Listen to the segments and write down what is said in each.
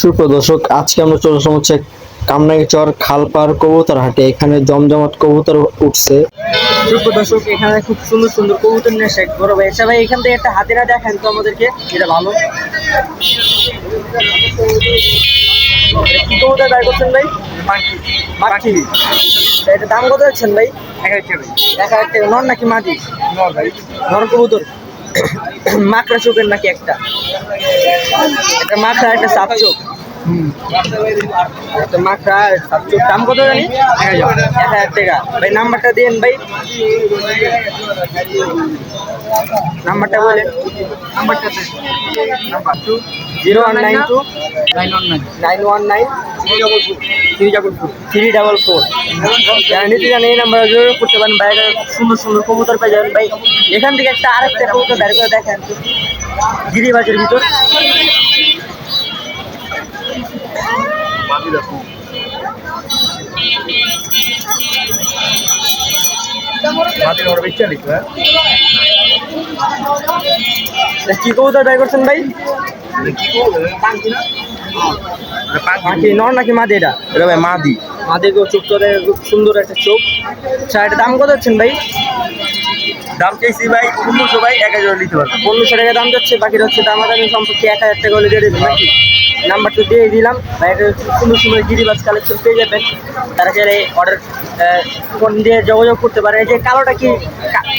সুপ্রদর্শক আজকে আমরা চলে আসলাম হচ্ছে কামনাগি চর খালপার কবুতর হাটে। এখানে জমজমাট কবুতর উঠছে। সুপ্রদর্শক এখানে খুব সুন্দর সুন্দর কবুতর নিয়ে এসে বড় ভাই। আচ্ছা ভাই এখান থেকে একটা হাতিরা দেখেন তো আমাদেরকে এটা ভালো। কি কবুতর দায় করছেন ভাই? মাটি। এটা দাম কত যাচ্ছেন ভাই? এক হাজার টাকা। এক হাজার টাকা। নর নাকি মাটি? নর ভাই। নর কবুতর। মাকড়া চোখের নাকি একটা? একটা মাকড়া একটা সাপ চোখ। সাপ চোখ দাম কত জানি? এক হাজার টাকা। ভাই নাম্বারটা দিন ভাই। নাম্বারটা বলেন। নাম্বারটা number two zero one nine two nine one nine. Nine one nine three double four. Three double four. যারা নিতে জানে এই নাম্বার যোগাযোগ করতে পারেন। বাইরে সুন্দর সুন্দর কবুতর পেয়ে যাবেন। ভাই এখান থেকে একটা আরেকটা কবুতর বের করে দেখেন। গিরিবাজের ভিতর। তা কি কবুতর ট্রাই করছেন ভাই? পাখি নর নাকি মাদি এটা? এটা ভাই মাদি। মাদি চোখ তো খুব সুন্দর একটা চোখ। আচ্ছা এটা দাম কত হচ্ছেন ভাই? দাম চাইছি ভাই পনেরোশো ভাই এক হাজার নিতে পারবেন পনেরোশো টাকা দাম যাচ্ছে বাকিটা হচ্ছে দামাদামি সম্পর্কে এক হাজার টাকা হলে দিয়ে দেবেন নাকি? নাম্বারটা দিয়ে দিলাম ভাই এটা সুন্দর সুন্দর গিরিবাজ কালেকশন পেয়ে যাবেন। তারা চাইলে অর্ডার ফোন দিয়ে যোগাযোগ করতে পারে। এই যে কালোটা কি?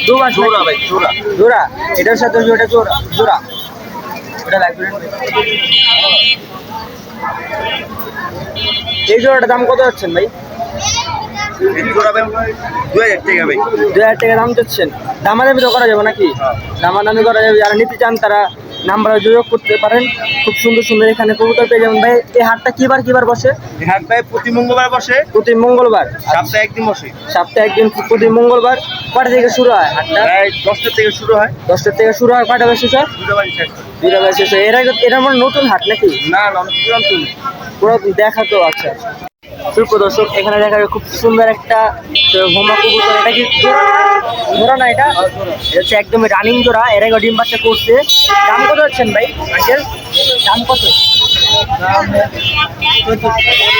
দুমাস? জোড়া ভাই জোড়া। জোড়া? এটার সাথে ওটা জোড়া জোড়া। ওটা লাগবে এই জোড়াটা দাম কত যাচ্ছেন ভাই? দু হাজার টাকা ভাই। দু হাজার টাকা দাম চাচ্ছেন দামাদামি তো করা যাবে নাকি? দামাদামি করা যাবে। যারা নিতে চান তারা নাম্বারে যোগাযোগ করতে পারেন। খুব সুন্দর সুন্দর এখানে কবুতর পেয়ে যাবেন। ভাই এই হাটটা কিবার কিবার বসে? এই হাট ভাই প্রতি মঙ্গলবার বসে। প্রতি মঙ্গলবার? সপ্তাহে একদিন বসে। সপ্তাহে একদিন প্রতি মঙ্গলবার। কটা থেকে শুরু হয় হাটটা? প্রায় দশটা থেকে শুরু হয়। দশটার থেকে শুরু হয়। কটা বাজে শেষ হয়? দুটো বাজে শেষ হয়। দুইটা বাজে শেষ হয়। এর আগে এটা আমার নতুন হাট নাকি? না না অনেক পুরাতন। পুরো দেখা তো আচ্ছা। সুপ্রদর্শক, এখানে দেখা খুব সুন্দর একটা হোমা কবুতর। এটা কি জোড়া না? এটা? এটা হচ্ছে একদমই রানিং জোড়া এর আগে ডিম বাচ্চা করছে। দাম কত হচ্ছেন ভাই? আঙ্কেল, দাম কত?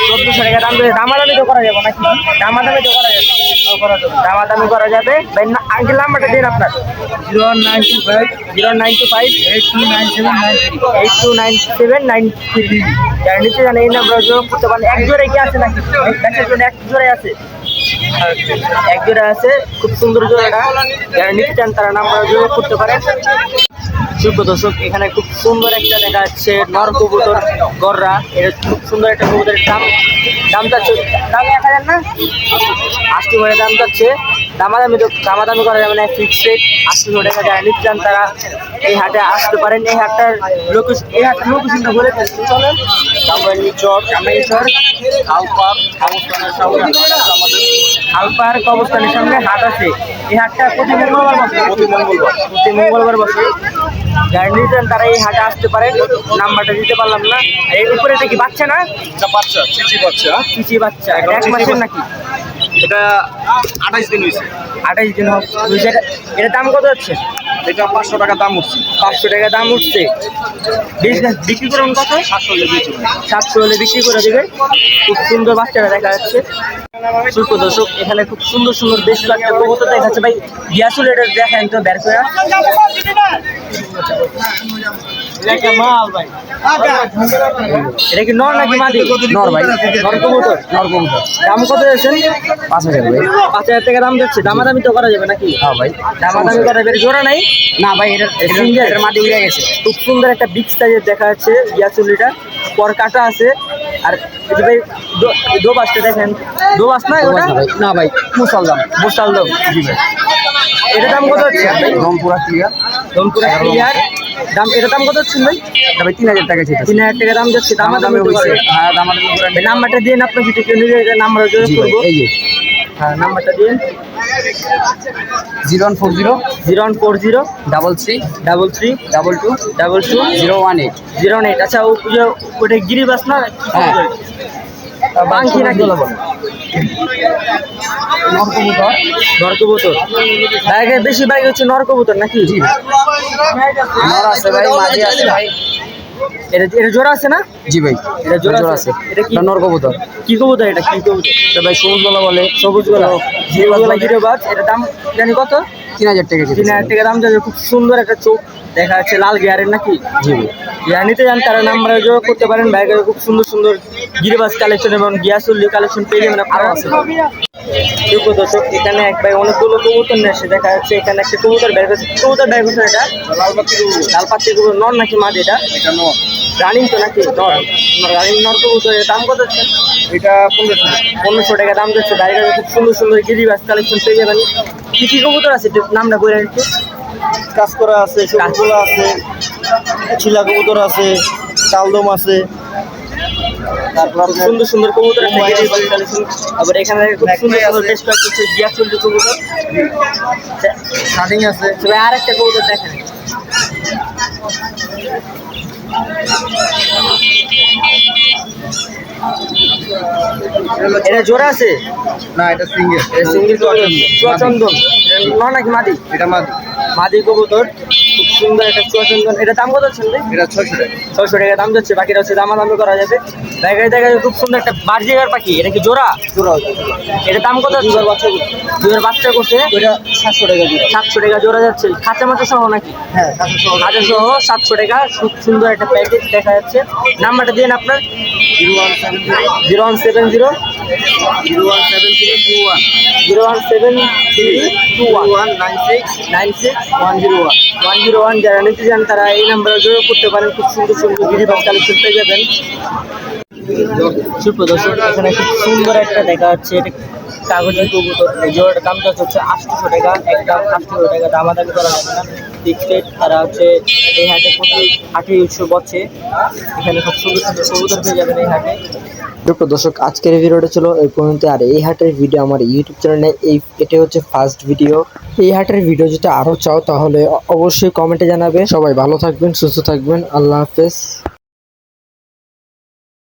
চোদ্দশো করা যাবে করা যাবে নাম্বারটা দিন আপনার zero nine zero nine two five eight two nine seven nine three এই যোগ করতে পারেন কি আছে এক জোড়ে আছে আছে খুব সুন্দর জোড়াটা যারা নিতে চান তারা নাম্বার করতে পারেন সুপ্র দর্শক, এখানে খুব সুন্দর একটা দেখা যাচ্ছে নর কবুতর গররা এটা খুব সুন্দর একটা কবুতরের দাম দাম চাচ্ছে দাম এক হাজার না? আশি করে দাম চাচ্ছে দামাদামি তো দামাদামি করা যাবে না ফিক্স রেট আশি টাকা যারা নিতে চান তারা। এই হাটে আসতে পারেন, এই হাটটার লোকেশন এই হাটের লোকেশনটা বলে ফেলছি চলেন। কামরাঙ্গি চর কামরাঙ্গি চর অবস্থানের আমাদের খালপার অবস্থানের সামনে হাট আছে। এই হাটটা প্রতি মঙ্গলবার বসে। প্রতি মঙ্গলবার। প্রতি মঙ্গলবার বসে। যারা নিতেন তারা এই হাটে আসতে পারেন। নাম্বারটা দিতে পারলাম না। এর উপরে এটা কি বাচ্চা না? বাচ্চা চিচি বাচ্চা। চিচি বাচ্চা। এক মাসের। নাকি? এটা আঠাইশ দিন হয়েছে আঠাইশ দিন হোক এটা এটার দাম কত হচ্ছে? এটা পাঁচশো টাকা দাম উঠছে। পাঁচশো টাকা দাম উঠছে। বিজনেস বিক্রি করুন কত? সাতশো হলে সাতশো হলে বিক্রি করে দেবে। খুব সুন্দর বাচ্চারা দেখা যাচ্ছে। সুপ্র দর্শক এখানে খুব সুন্দর সুন্দর বেশ কয়েকটা কবুতর দেখা যাচ্ছে। ভাই গ্যাসুল এটা দেখেন তো বের করে। এটা কি নর নাকি মাদি? নর ভাই। নর কবুতর? নর কবুতর। দাম কত যাচ্ছেন পাঁচ হাজার ভাই। পাঁচ হাজার টাকা দাম যাচ্ছে। দামাদামি তো করা যাবে নাকি? হ্যাঁ ভাই। দামাদামি করা যাবে জোড়া নাই? না ভাই এটা মাটি উড়ে গেছে। খুব সুন্দর একটা বিগ সাইজের দেখা যাচ্ছে গ্যাসুলিটা পর কাটা আছে। আর যে ভাই দো- বাসটা দেখেন। দো বাস না ওটা না ভাই মুসালদম মুসালদম জি ভাই। এটার দাম কত হচ্ছে? রংপুরা ক্লিয়ার রংপুরা ক্লিয়ার দাম এটার দাম কত হচ্ছে ভাই? ভাই তিন হাজার টাকা ছিল তিন হাজার টাকা দাম যাচ্ছে। দামাদামি হয়েছে হ্যাঁ করে নাম্বারটা দিয়ে আপনার যদি কেউ নাম্বার যোগাযোগ করব। এই যে। নাম্বারটা দিন zero one four zero. Zero one four zero. Double three. Double three. Double two. Double two. Zero one eight. Zero eight. আচ্ছা ও যে ওটা গিরিবাস না? হ্যাঁ। বাংকি নাকি? নরকবুতর। নরকবুতর। ব্যাগে বেশি বাইক হচ্ছে নরকবুতর নাকি? নর আছে ভাই মাঝি আছে ভাই। এটা এটা জোড়া আছে না? জি ভাই এটা জোড়া আছে। আছে। এটা কি নর কবুতর। কি কবুতর এটা? কি কবুতর? এটা ভাই সবুজ গলা। বলে সবুজ গলা সবুজ গলা গিরিবাজ এটা দাম জানি কত? তিন হাজার টাকা তিন হাজার টাকা দাম যাবে খুব সুন্দর একটা চোখ। দেখা যাচ্ছে লাল গিয়ারের নাকি? জি ভাই। যারা নিতে চান তারা নাম্বারে যোগাযোগ করতে পারেন। বাইকের খুব সুন্দর সুন্দর গিরিবাজ কালেকশন এবং গিয়াসুল্লি কালেকশন পেয়ে যাবেন আরও আছে দর্শক এখানে এক ভাই অনেকগুলো কবুতর নিয়ে এসে দেখা যাচ্ছে এখানে একটা কবুতর বের করছে কবুতর বের করছে এটা? লাল পাত্তি কবুতর নর নাকি মাদ এটা? রানিং তো নাকি? নর। রানিং নর কবুতরের দাম কত হচ্ছে এটা পনেরোশো পনেরোশো টাকা দাম যাচ্ছে বাইরে খুব সুন্দর সুন্দর গিরিবাজ কালেকশন পেয়ে যাবেন। কি কি কবুতর আছে নামটা বলে একটু। কাজ করা আছে সবগুলো আছে। ছিলা কবুতর আছে চালদম আছে। তারপর সুন্দর সুন্দর কবুতর আবার এখানে খুব সুন্দর সুন্দর বেশ কয়েকটা হচ্ছে গিয়াসুল্লি কবুতর। শার্টিং আছে। তবে আর একটা কবুতর দেখেন। এটা জোড়া আছে? না এটা সিঙ্গেল এটা সিঙ্গেল চুয়াচন্দন ন নাকি মাদি? এটা মাদি। মাদি কবুতর। খুব সুন্দর একটা চুয়াচন্দন এটা দাম কত এটা ছয়শো টাকা। ছয়শো টাকা দাম যাচ্ছে বাকিটা হচ্ছে দামাদামি করা যাবে। জায়গায় জায়গায় খুব সুন্দর একটা বার্জিগার পাখি এটা কি জোড়া? জোড়া। এটা দাম কত দুবার বাচ্চা দুয়ের বাচ্চা করছে? ওইটা সাতশো টাকা জোড়া। সাতশো টাকা জোড়া যাচ্ছে। খাঁচা মাচা সহ নাকি? হ্যাঁ সহ সাতশো টাকা খুব সুন্দর একটা প্যাকেজ দেখা যাচ্ছে। নাম্বারটা দিন আপনার? Zero one seven zero. One seven zero. Zero one seven three two one. Zero one seven three two one. One nine six nine six one zero one. One zero one যারা নিতে চান তারা এই নাম্বারে যোগাযোগ করতে পারেন, খুব সুন্দর সুন্দর গিরিবাস কালেকশন পেয়ে যাবেন। এখানে খুব সুন্দর একটা দেখা যাচ্ছে। এটা কাগজের কবুতর, এই হচ্ছে আটশোশো টাকা। একদম আটশোশো টাকা, দামাদামি করা যাবে না। ফিক্সড তারা হচ্ছে এই হাটে প্রতি হাটে উৎসব বসছে এখানে খুব সুন্দর সুন্দর কবুতর পেয়ে যাবেন এই হাটে। দুটো দর্শক, আজকের ভিডিওটা ছিল এই পর্যন্ত। আর এই হাটের ভিডিও আমার ইউটিউব চ্যানেলে এই এটা হচ্ছে ফার্স্ট ভিডিও এই হাটের ভিডিও যদি আরও চাও, তাহলে অবশ্যই কমেন্টে জানাবে। সবাই ভালো থাকবেন, সুস্থ থাকবেন। আল্লাহ হাফেজ।